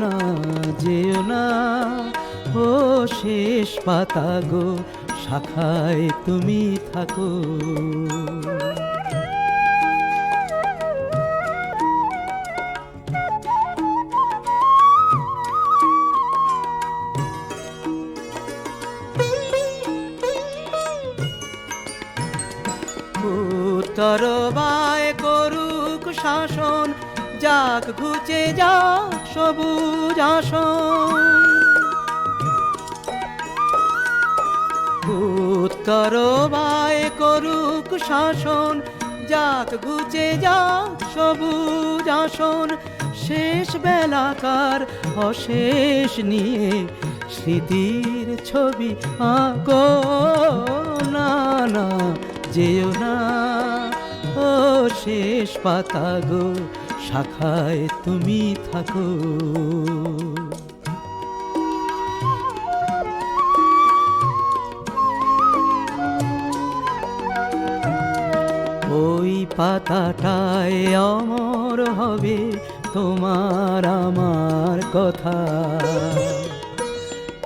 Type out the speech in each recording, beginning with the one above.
না যেও না। ও শেষ পাতা গো শাখায় তুমি থাকো। যাক ঘুচে যাক সবুজ আসন। উত্তর বায় করুক শাসন, যাক ঘুচে যাক সবুজ আসন। শেষ বেলাকার অশেষ নিয়ে স্মৃতির ছবি আঁকো। না না, যেও না। ও শেষ পাতা গো শাখায় তুমি থাকো। ওই পাতাটায় অমর হবে তোমার আমার কথা।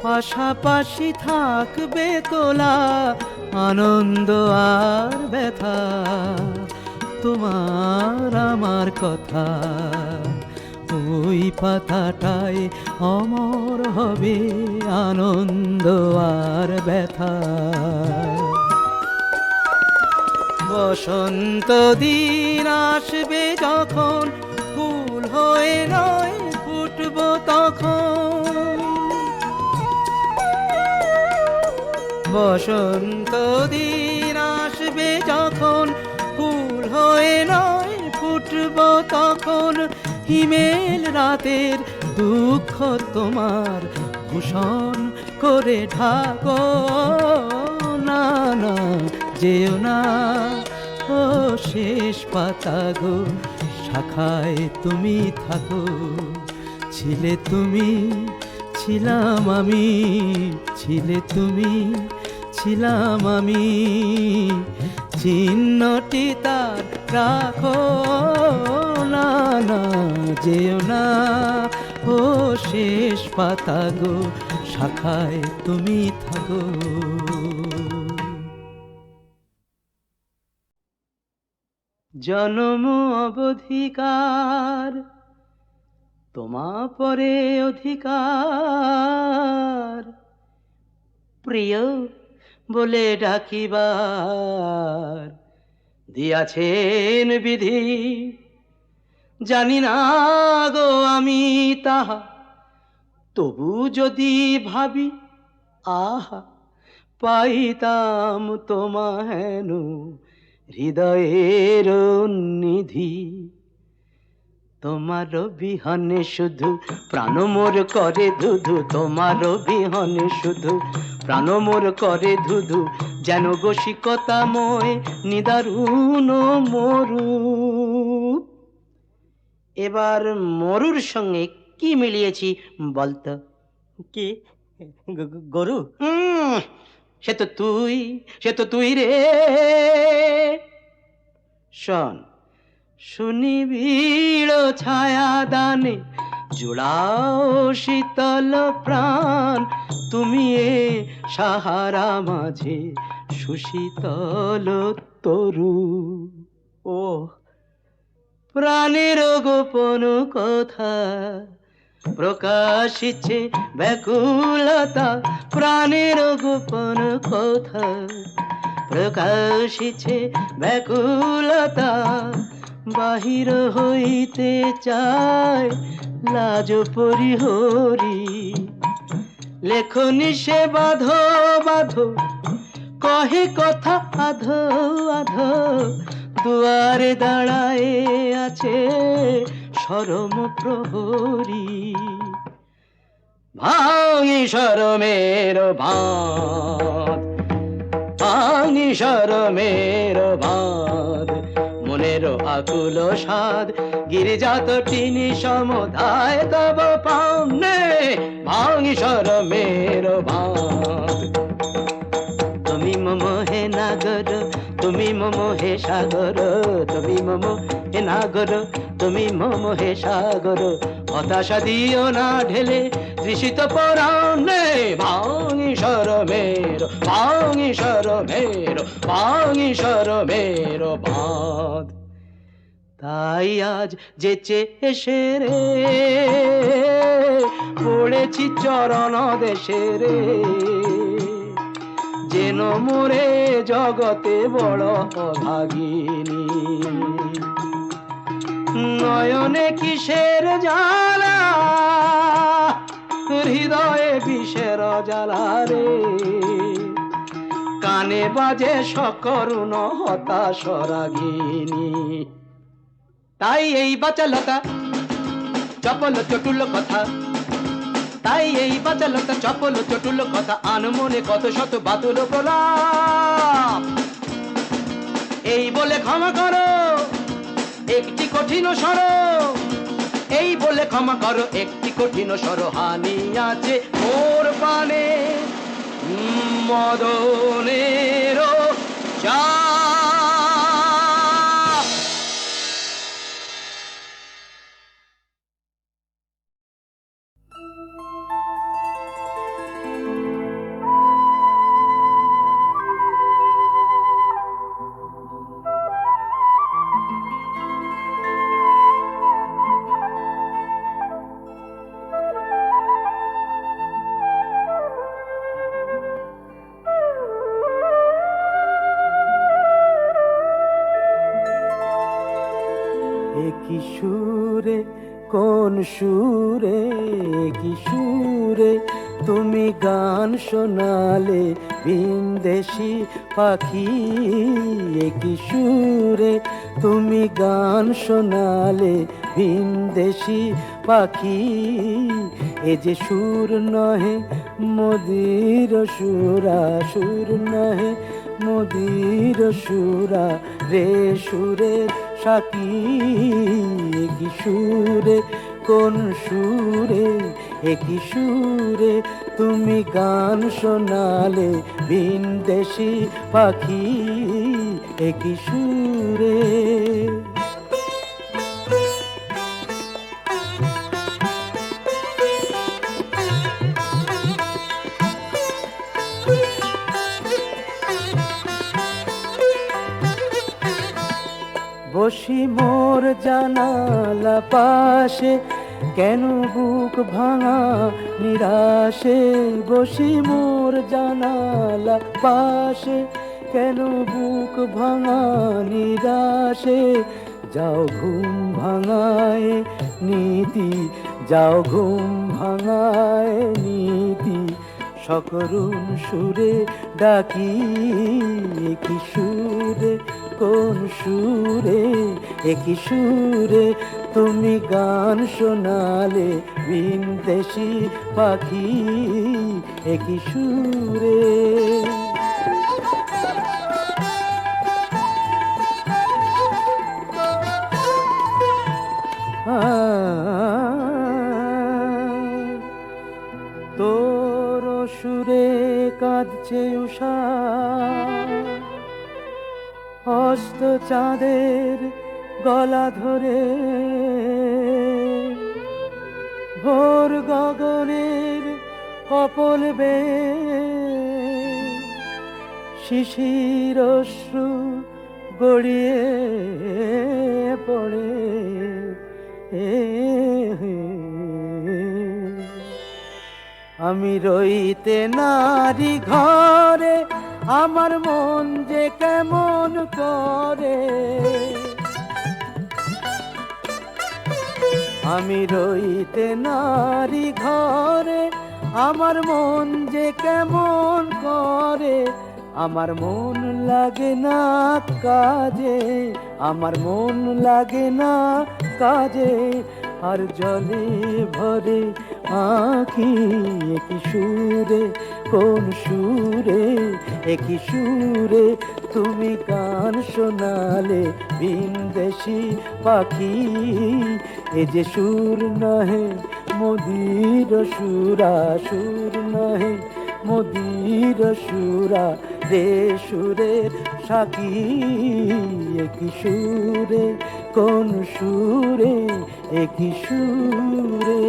পাশাপাশি থাকবে তোলা আনন্দ আর ব্যথা। তোমার আমার কথা। ওই পাতাটায় অমর হবে আনন্দ আর ব্যথা। বসন্ত দিন আসবে যখন, ফুল হয়ে নয় ফুটব তখন। বসন্ত দিন আসবে যখন হয়ে নয় ফুটব তখন হিমেল রাতের দুঃখ তোমার ভূষণ করে ঢাকো। না না, যেও না। ও শেষ পাতা গো, শাখায় তুমি থাকো। ছিলে তুমি, ছিলাম আমি, ছিলে তুমি, ছিলাম আমি। চিহ্নটি তার রাখো না না, যেও না। ও শেষ পাতা গো, শাখায় তুমি থাকো। জনম অবধিকার, তোমা পরে অধিকার। প্রিয় বলে ডাকিবার। দিয়াছেন বিধি, জানি না গো আমি তাহা। তবু যদি ভাবি, আহা, পাইতাম তোমা হেন হৃদয়ের নিধি। তোমার বিহনে শুধু প্রাণ মোর করে ধুধু তোমার বিহনে শুধু প্রাণ মোর করে ধুধু যেন বসিকতাময় নিদারুণ মরু। এবার মরুর সঙ্গে কি মিলিয়েছি বলতো? কি? গরু? সে তো তুই সে তো তুই রে। শোন সুনিবিড় ছায়া দানে জুড়াও শীতল প্রাণ, তুমি এ সাহারা মাঝে সুশীতল তরু। ও প্রাণের গোপন কথা প্রকাশিছে ব্যাকুলতা, প্রাণের গোপন কথা প্রকাশিছে ব্যাকুলতা। বাহির হইতে চায়, লাজ পরিহরি। লেখনি সে বাধো বাধো, কহে কথা আধো আধো, দুয়ারে দাঁড়ায়ে আছে সরম প্রহরী। ভাঙি সরমের ভাঙি সরমের ভাঁত মনের আকুল সাদ গিরিজাত টিনি সমুদায় তব পাওনে, ভাঙি সরমের ভাঁত তুমি মম হে নাগর, তুমি মম হে সাগর, তুমি মম হে নাগর, তুমি মম হে সাগর। হতাশা দিও না ঢেলে তৃষিত পরাণে, ভাঙি সরমের ভাঙি সরমের ভাঙি সরমের বাঁধ। তাই আজ যেচে এসে রে, পড়েছি চরণ দেশে রে। যেন মোরে জগতে বড় ভাগিনী। নয়নে কিসের জ্বালা, হৃদয়ে বিষের জ্বালা রে। কানে বাজে সকরুণ হতাশ রাগিনী। তাই এই বাচালতা, চপল চটুল কথা। তাই এই বাচালতা, চপল চটুল কথা। আনমনে কত শত বাতুল প্রলাপ এই বলে ক্ষমা করো, একটি কঠিন সর এই বলে ক্ষমা করো, একটি কঠিন সর হানি আছে মোর পানে মদনেরও চা সুরে, কি সুরে? তুমি গান শোনালে বিন্দেশি পাখি কি সুরে? তুমি গান শোনালে বিন্দেশি পাখি, এ যে সুর নহে মদির সুরা, সুর নহে মদির সুরা, রে সুরের সাকি কি সুরে? কোন সুরে একই সুরে? তুমি গান শোনালে বিন্দেশি পাখি একই সুরে? বসি মোর জানালা পাশে কেন বুক ভাঙা? নিরাশে বসি মোর জানালা পাশে। কেন বুক ভাঙা? নিরাশে যাও ঘুম ভাঙায় নীতি, যাও ঘুম ভাঙায় নীতি। সকরুণ সুরে ডাকি কি সুরে কোন সুরে একই সুরে তুমি গান শোনালে বিন্দেশি পাখি একই সুরে। তোর সুরে হস্ত চাঁদের গলা ধরে। ভোর গগনের কপল বে শিশির অশ্রু গড়িয়ে পড়ে। আমি রইতে নারী ঘরে আমার মন যে কেমন করে। আমি রইতে নারী ঘরে, আমার মন যে কেমন করে। আমার মন লাগে না কাজে, আমার মন লাগে না কাজে। আর জলে ভরে আঁকি একই সুরে কোন সুরে, একই সুরে তুমি গান শোনালে বিন্দেশি পাখি। এ যে সুর নহে মোদির সুরা, সুর নহে মোদির সুরা রে সুরের সাকি। একই সুরে, কোন সুরে, একই সুরে?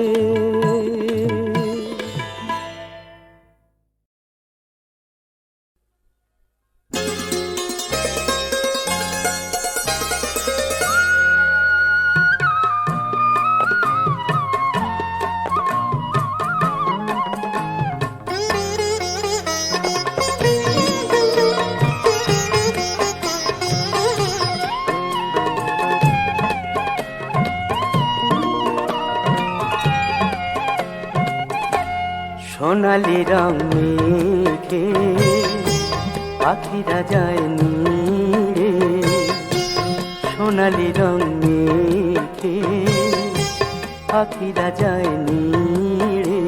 সোনালি রং মেখে পাখিরা যায় নিড়ে সোনালি রং মেখে পাখিরা যায় নিড়ে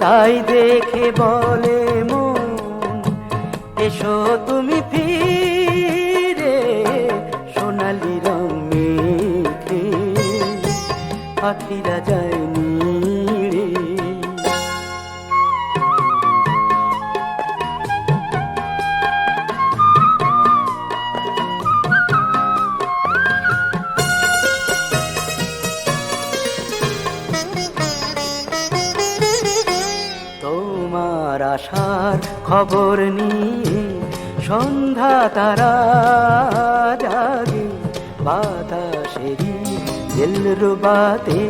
তাই দেখে বলে মন, এসো তুমি ফিরে, সোনালি রং মেখে পাখিরা যায় আশার খবর নিয়ে সন্ধ্যা তারা জাগে। বাতাসেরি দিলরুবাতে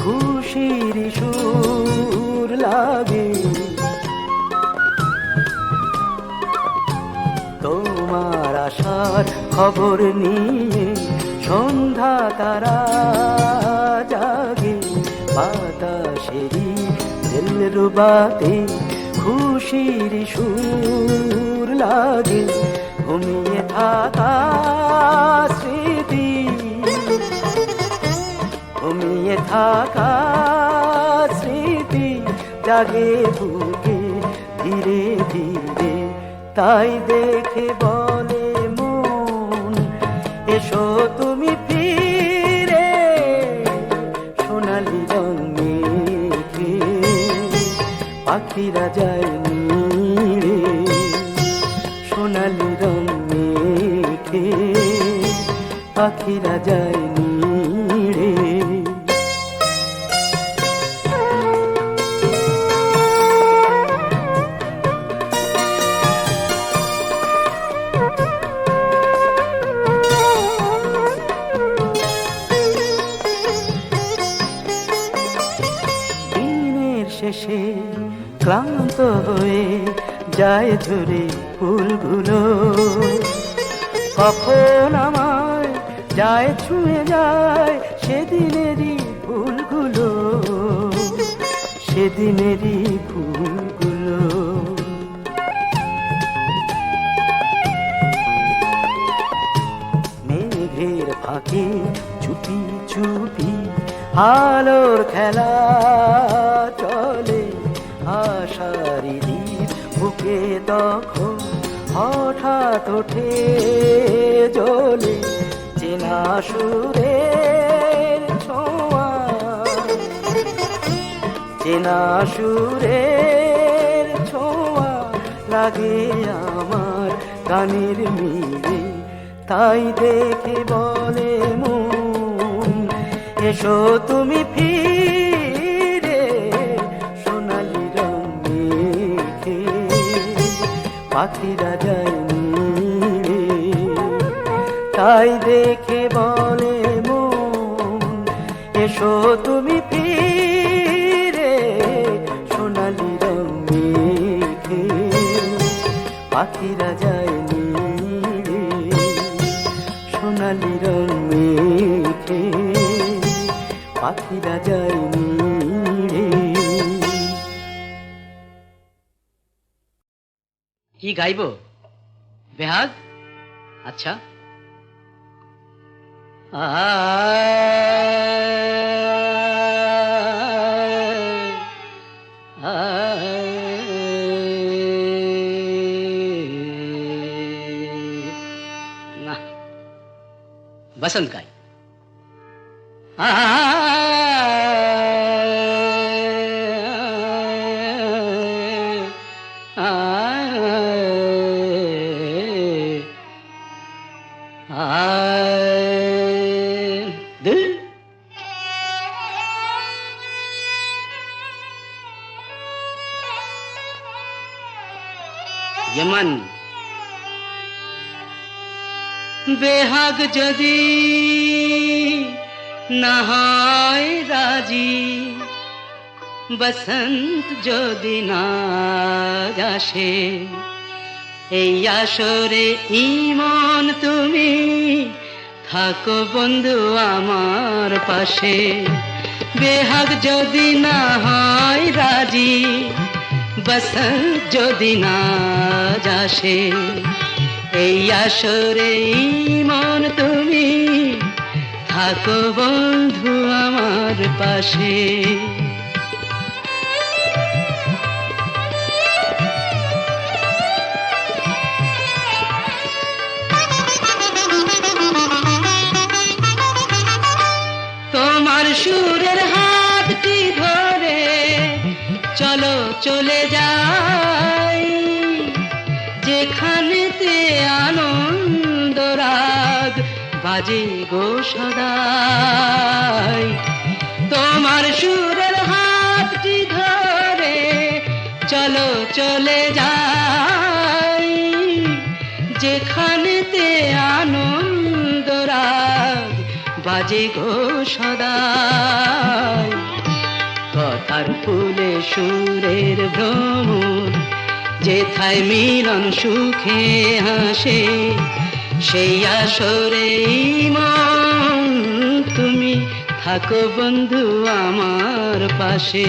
খুশির সুর লাগে। তোমার আশার খবর নিয়ে সন্ধ্যা তারা জাগে। বাতাসেরি দিলরুবাতে খুশির সুর লাগে, ঘুমিয়ে থাকা স্মৃতি। ঘুমিয়ে থাকা স্মৃতি জাগে বুকে, ধীরে ধীরে তাই দেখে বলে মন, এসো তুমি পাখিরা যায় নিড়ে। ক্লান্ত হয়ে যায় ঝরে ফুলগুলো। কখন আমায় যায়, ছুঁয়ে যায় সেদিনেরই ফুলগুলো। সেদিনেরই ফুলগুলো। মেঘের ফাঁকে চুপি চুপি আলোর খেলা চলে। আশারি দ্বীপ বুকে তখন হঠাৎ ওঠে জলে চেনা সুরের ছোঁয়া। ছোঁয়া লাগে আমার গানের মিলে, তাই দেখে বলে মন, এসো তুমি ফিরে তাই দেখে বলে মন, এসো তুমি ফিরে, সোনালি রং মেঘে পাখিরা সোনালি রং মেঘে পাখিরা যায় কি গাইবো? বেহাগ আচ্ছা। না বসন্ত যদি না হয় রাজি, বসন্ত যদি না আসে, এই আসরে ইমন তুমি থাকো বন্ধু আমার পাশে। বেহাগ যদি না হয় রাজি, বসন্ত যদি না আসে এই আসরে মন তুমি থাকো বন্ধু আমার পাশে। তোমার সুরের হাতটি ধরে চলো চলে যা যেখানেতে আনন্দ রাগ বাজে গো সদাই। তোমার সুরের হাতটি ধরে চলো, চলে যাই। যেখানেতে আনন্দ রাগ বাজে গো সদাই। কথার ফুলে সুরের ভ্রমণ যেথায় মিলন সুখে হাসে সেই আসরে তুমি থাকো বন্ধু আমার পাশে।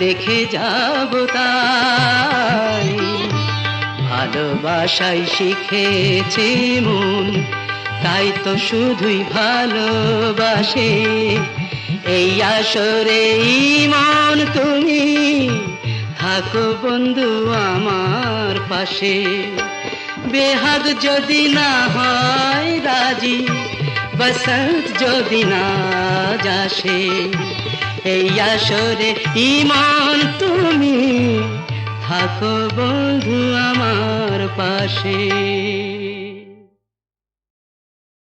দেখে যাব তাই। ভালোবাসাই শিখেছে মন, তাই তো শুধুই ভালোবাসে। এই আসরে মন তুমি থাকো বন্ধু আমার পাশে। বেহাগ যদি না হয় রাজি, বসন্ত যদি না যাসে। এই আসরে ইমান তুমি থাকো বন্ধু আমার পাশে।